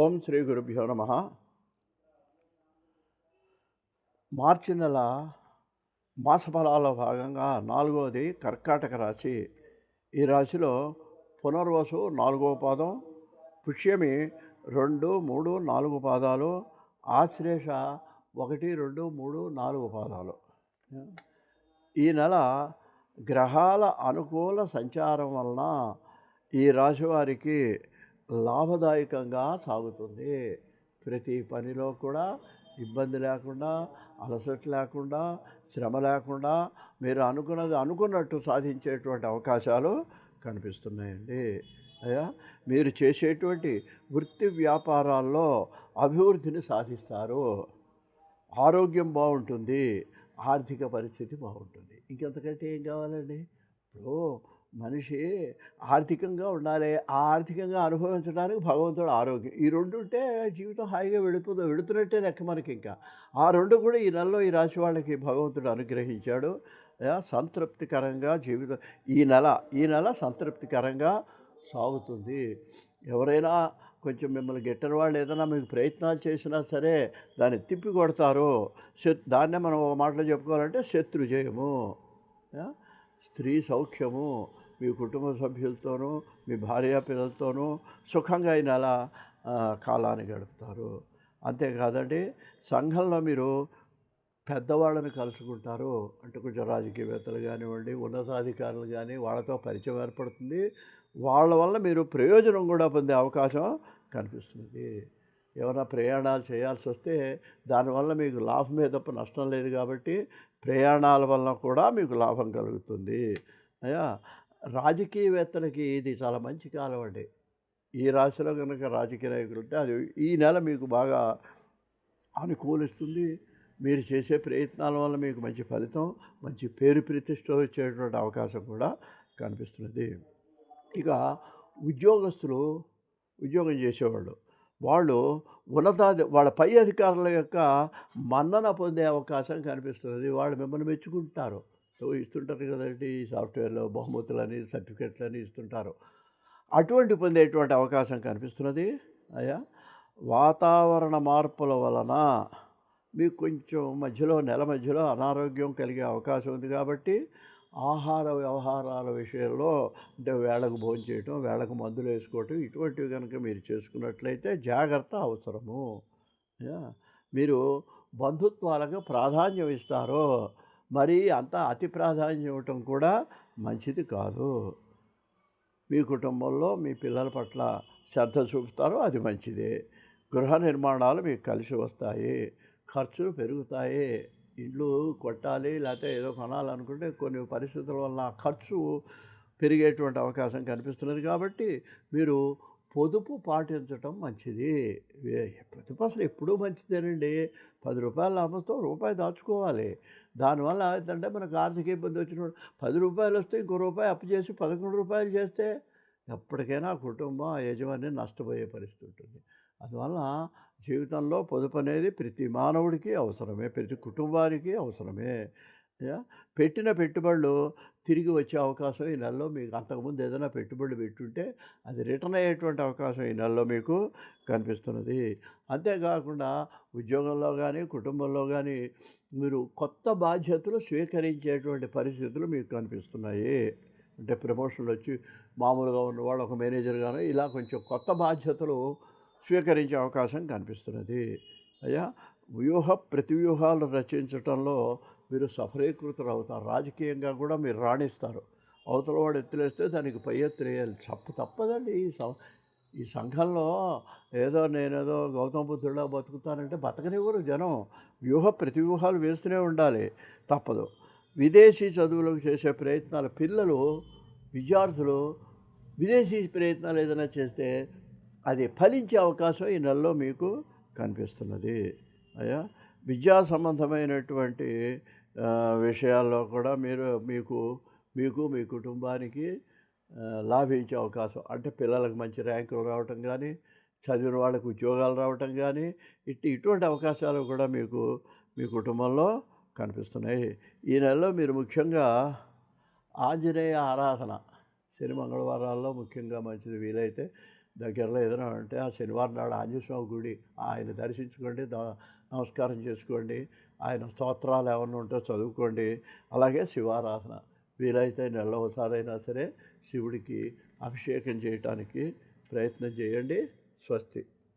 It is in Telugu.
ఓం శ్రీ గురుభ్యో నమ. మార్చి నెల మాసఫలాల్లో భాగంగా నాలుగవది కర్కాటక రాశి. ఈ రాశిలో పునర్వసు నాలుగవ పాదం పుష్యమి రెండు మూడు నాలుగు పాదాలు ఆశ్లేష ఒకటి రెండు మూడు నాలుగు పాదాలు. ఈ నెల గ్రహాల అనుకూల సంచారం వలన ఈ రాశి వారికి లాభదాయకంగా సాగుతుంది. ప్రతి పనిలో కూడా ఇబ్బంది లేకుండా అలసట లేకుండా శ్రమ లేకుండా మీరు అనుకున్నది అనుకున్నట్టు సాధించేటువంటి అవకాశాలు కనిపిస్తున్నాయండి. అయ్యా మీరు చేసేటువంటి వృత్తి వ్యాపారాల్లో అభివృద్ధిని సాధిస్తారు. ఆరోగ్యం బాగుంటుంది ఆర్థిక పరిస్థితి బాగుంటుంది. ఇంకెంతకంటే ఏం కావాలండి? ఇప్పుడు మనిషి ఆర్థికంగా ఉండాలి ఆ ఆర్థికంగా అనుభవించడానికి భగవంతుడు ఆరోగ్యం. ఈ రెండు ఉంటే జీవితం హాయిగా వెళుతుంది వెళుతున్నట్టే లెక్క మనకి ఇంకా ఆ రెండు కూడా ఈ నెలలో ఈ రాశి వాళ్ళకి భగవంతుడు అనుగ్రహించాడు. సంతృప్తికరంగా జీవితం ఈ నెల ఈ నెల సంతృప్తికరంగా సాగుతుంది. ఎవరైనా కొంచెం మిమ్మల్ని గిట్టని వాళ్ళు ఏదైనా మీకు ప్రయత్నాలు చేసినా సరే దాన్ని తిప్పి కొడతారు. శత్రు దాన్నే మనం ఒక మాటలో చెప్పుకోవాలంటే శత్రు జయము స్త్రీ సౌఖ్యము. మీ కుటుంబ సభ్యులతోనూ మీ భార్య పిల్లలతోనూ సుఖంగా ఈ నెల కాలాన్ని గడుపుతారు. అంతేకాదండి సంఘంలో మీరు పెద్దవాళ్ళని కలుసుకుంటారు. అంటే కొంచెం రాజకీయవేత్తలు కానివ్వండి ఉన్నతాధికారులు కానీ వాళ్ళతో పరిచయం ఏర్పడుతుంది. వాళ్ళ వల్ల మీరు ప్రయోజనం కూడా పొందే అవకాశం కనిపిస్తుంది. ఏమైనా ప్రయాణాలు చేయాల్సి వస్తే దానివల్ల మీకు లాభమే తప్ప నష్టం లేదు కాబట్టి ప్రయాణాల వల్ల కూడా మీకు లాభం కలుగుతుంది. అయ్యా? రాజకీయవేత్తలకి ఇది చాలా మంచి కాలం అండి. ఈ రాశిలో కనుక రాజకీయ నాయకులు ఉంటే అది ఈ నెల మీకు బాగా అనుకూలిస్తుంది. మీరు చేసే ప్రయత్నాల వల్ల మీకు మంచి ఫలితం మంచి పేరు ప్రతిష్ట వచ్చేటువంటి అవకాశం కూడా కనిపిస్తున్నది ఇక ఉద్యోగస్తులు ఉద్యోగం చేసేవాళ్ళు వాళ్ళు ఉన్నతాధి వాళ్ళ పై అధికారుల యొక్క మన్నన పొందే అవకాశం కనిపిస్తుంది. వాళ్ళు మిమ్మల్ని మెచ్చుకుంటారు సో ఇస్తుంటారు కదండి సాఫ్ట్వేర్లో బహుమతులని సర్టిఫికెట్లని ఇస్తుంటారు. అటువంటి పొందేటువంటి అవకాశం కనిపిస్తున్నది? అయ్యా వాతావరణ మార్పుల వలన మీకు కొంచెం మధ్యలో నెల మధ్యలో అనారోగ్యం కలిగే అవకాశం ఉంది కాబట్టి ఆహార వ్యవహారాల విషయంలో అంటే వేళకు భోజనం చేయటం వేళకు మందులు వేసుకోవటం ఇటువంటివి కనుక మీరు చేసుకున్నట్లయితే జాగ్రత్త అవసరము. మీరు బంధుత్వాలకు ప్రాధాన్యం ఇస్తారు మరి అంత అతి ప్రాధాన్యం ఇవ్వటం కూడా మంచిది కాదు. మీ కుటుంబంలో మీ పిల్లల పట్ల శ్రద్ధ చూపుతారో అది మంచిదే. గృహ నిర్మాణాలు మీకు కలిసి వస్తాయి. ఖర్చులు పెరుగుతాయి. ఇల్లు కొట్టాలి లేకపోతే ఏదో కొనాలనుకుంటే కొన్ని పరిస్థితుల వల్ల ఖర్చు పెరిగేటువంటి అవకాశం కనిపిస్తున్నది కాబట్టి మీరు పొదుపు పాటించటం మంచిది. ఏ- పొదుపు అసలు ఎప్పుడూ మంచిదేనండి. పది రూపాయల లాభంతో రూపాయి దాచుకోవాలి. దానివల్ల ఏంటంటే మనకు ఆర్థిక ఇబ్బంది వచ్చినప్పుడు పది రూపాయలు వస్తే ఇంకో రూపాయి అప్పు చేసి పదకొండు రూపాయలు చేస్తే ఎప్పటికైనా కుటుంబం ఆ యజమాని నష్టపోయే పరిస్థితి ఉంటుంది. అందువల్ల జీవితంలో పొదుపు అనేది ప్రతి మానవుడికి అవసరమే ప్రతి కుటుంబానికి అవసరమే. పెట్టిన పెట్టుబడులు తిరిగి వచ్చే అవకాశం ఈ నెలలో మీకు అంతకుముందు ఏదైనా పెట్టుబడులు పెట్టుంటే అది రిటర్న్ అయ్యేటువంటి అవకాశం ఈ నెలలో మీకు కనిపిస్తున్నది. అంతేకాకుండా ఉద్యోగంలో కానీ కుటుంబంలో కానీ మీరు కొత్త బాధ్యతలు స్వీకరించేటువంటి పరిస్థితులు మీకు కనిపిస్తున్నాయి. అంటే ప్రమోషన్లు వచ్చి మామూలుగా ఉన్నవాళ్ళు ఒక మేనేజర్ గాను ఇలా కొంచెం కొత్త బాధ్యతలు స్వీకరించే అవకాశం కనిపిస్తున్నది. అయ్యా వ్యూహ ప్రతివ్యూహాలు రచించటంలో మీరు సఫలీకృతులు అవుతారు రాజకీయంగా కూడా మీరు రాణిస్తారు. అవతల వాడు ఎత్తులేస్తే దానికి పై ఎత్తులేయాలి తప్ప తప్పదండి ఈ సం ఈ సంఘంలో ఏదో నేనేదో గౌతమ బుద్ధుడిలా బతుకుతానంటే బతకనివ్వరు జనం. వ్యూహ ప్రతివ్యూహాలు వేస్తూనే ఉండాలి. తప్పదు. విదేశీ చదువులకు చేసే ప్రయత్నాలు పిల్లలు విద్యార్థులు విదేశీ ప్రయత్నాలు ఏదైనా చేస్తే అది ఫలించే అవకాశం ఈ నెలలో మీకు కనిపిస్తున్నది. అయ్యా! విద్యా సంబంధమైనటువంటి విషయాల్లో కూడా మీరు మీకు మీకు మీ కుటుంబానికి లాభించే అవకాశం. అంటే పిల్లలకు మంచి ర్యాంకులు రావటం కానీ చదివిన వాళ్ళకు ఉద్యోగాలు రావటం కానీ ఇటు ఇటువంటి అవకాశాలు కూడా మీకు మీ కుటుంబంలో కనిపిస్తున్నాయి. ఈ నెలలో మీరు ముఖ్యంగా ఆంజనేయ ఆరాధన శని మంగళవారాల్లో ముఖ్యంగా మంచిది వీలైతే దగ్గరలో ఏదైనా ఉంటే ఆ శనివారం నాడు ఆంజనేయస్వామి గుడి ఆయన దర్శించుకోండి నమస్కారం చేసుకోండి. ఆయన స్తోత్రాలు ఏమైనా ఉంటే చదువుకోండి. అలాగే శివారాధన. వీలైతే నెలలో ఒకసారైనా సరే శివుడికి అభిషేకం చేయటానికి ప్రయత్నం చేయండి. స్వస్తి.